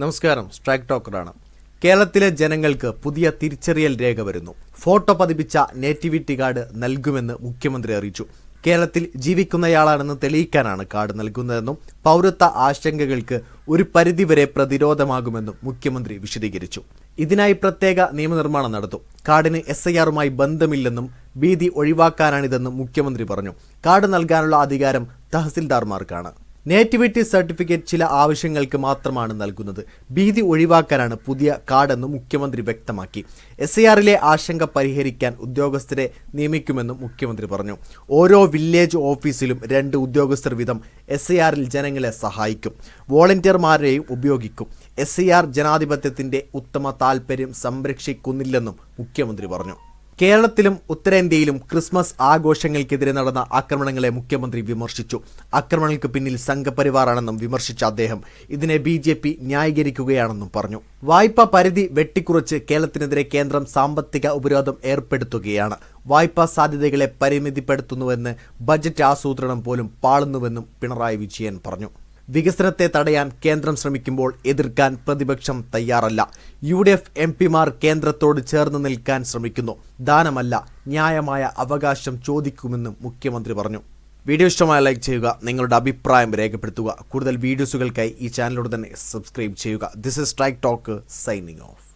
നമസ്കാരം സ്ട്രൈക്ക് ടോക്കറാണ്. കേരളത്തിലെ ജനങ്ങൾക്ക് പുതിയ തിരിച്ചറിയൽ രേഖ വരുന്നു. ഫോട്ടോ പതിപ്പിച്ച നേറ്റിവിറ്റി കാർഡ് നൽകുമെന്ന് മുഖ്യമന്ത്രി അറിയിച്ചു. കേരളത്തിൽ ജീവിക്കുന്നയാളാണെന്ന് തെളിയിക്കാനാണ് കാർഡ് നൽകുന്നതെന്നും പൗരത്വ ആശങ്കകൾക്ക് ഒരു പരിധിവരെ പ്രതിരോധമാകുമെന്നും മുഖ്യമന്ത്രി വിശദീകരിച്ചു. ഇതിനായി പ്രത്യേക നിയമനിർമ്മാണം നടത്തും. കാർഡിന് എസ് ഐ ആറുമായി ബന്ധമില്ലെന്നും ഭീതി ഒഴിവാക്കാനാണിതെന്നും മുഖ്യമന്ത്രി പറഞ്ഞു. കാർഡ് നൽകാനുള്ള അധികാരം തഹസിൽദാർമാർക്കാണ്. നേറ്റിവിറ്റി സർട്ടിഫിക്കറ്റ് ചില ആവശ്യങ്ങൾക്ക് മാത്രമാണ് നൽകുന്നത്. ഭീതി ഒഴിവാക്കാനാണ് പുതിയ കാർഡെന്ന് മുഖ്യമന്ത്രി വ്യക്തമാക്കി. എസ് ഐ ആറിലെ ആശങ്ക പരിഹരിക്കാൻ ഉദ്യോഗസ്ഥരെ നിയമിക്കുമെന്നും മുഖ്യമന്ത്രി പറഞ്ഞു. ഓരോ വില്ലേജ് ഓഫീസിലും രണ്ട് ഉദ്യോഗസ്ഥർ വീതം എസ് ഐ ആറിൽ ജനങ്ങളെ സഹായിക്കും. വോളണ്ടിയർമാരെയും ഉപയോഗിക്കും. എസ് ഐ ആർ ജനാധിപത്യത്തിന്റെ ഉത്തമ താൽപ്പര്യം സംരക്ഷിക്കുന്നില്ലെന്നും മുഖ്യമന്ത്രി പറഞ്ഞു. കേരളത്തിലും ഉത്തരേന്ത്യയിലും ക്രിസ്മസ് ആഘോഷങ്ങൾക്കെതിരെ നടന്ന ആക്രമണങ്ങളെ മുഖ്യമന്ത്രി വിമർശിച്ചു. ആക്രമണങ്ങൾക്ക് പിന്നിൽ സംഘപരിവാറാണെന്നും വിമർശിച്ച അദ്ദേഹം. ഇതിനെ ബി ജെ പി ന്യായീകരിക്കുകയാണെന്നും പറഞ്ഞു. വായ്പാ പരിധി വെട്ടിക്കുറച്ച് കേരളത്തിനെതിരെ കേന്ദ്രം സാമ്പത്തിക ഉപരോധം ഏർപ്പെടുത്തുകയാണ്. വായ്പാ സാധ്യതകളെ പരിമിതിപ്പെടുത്തുന്നുവെന്ന് ബജറ്റ് ആസൂത്രണം പോലും പാളുന്നുവെന്നും പിണറായി വിജയൻ പറഞ്ഞു. വികസനത്തെ തടയാൻ കേന്ദ്രം ശ്രമിക്കുമ്പോൾ എതിർക്കാൻ പ്രതിപക്ഷം തയ്യാറല്ല. യു ഡി എഫ് എം പിമാർ കേന്ദ്രത്തോട് ചേർന്ന് നിൽക്കാൻ ശ്രമിക്കുന്നു. ദാനമല്ല ന്യായമായ അവകാശം ചോദിക്കുമെന്നും മുഖ്യമന്ത്രി പറഞ്ഞു. വീഡിയോ ഇഷ്ടമായ ലൈക്ക് ചെയ്യുക നിങ്ങളുടെ അഭിപ്രായം രേഖപ്പെടുത്തുക. കൂടുതൽ വീഡിയോസുകൾക്കായി ഈ ചാനലോട് തന്നെ സബ്സ്ക്രൈബ് ചെയ്യുക. This is strike talk signing off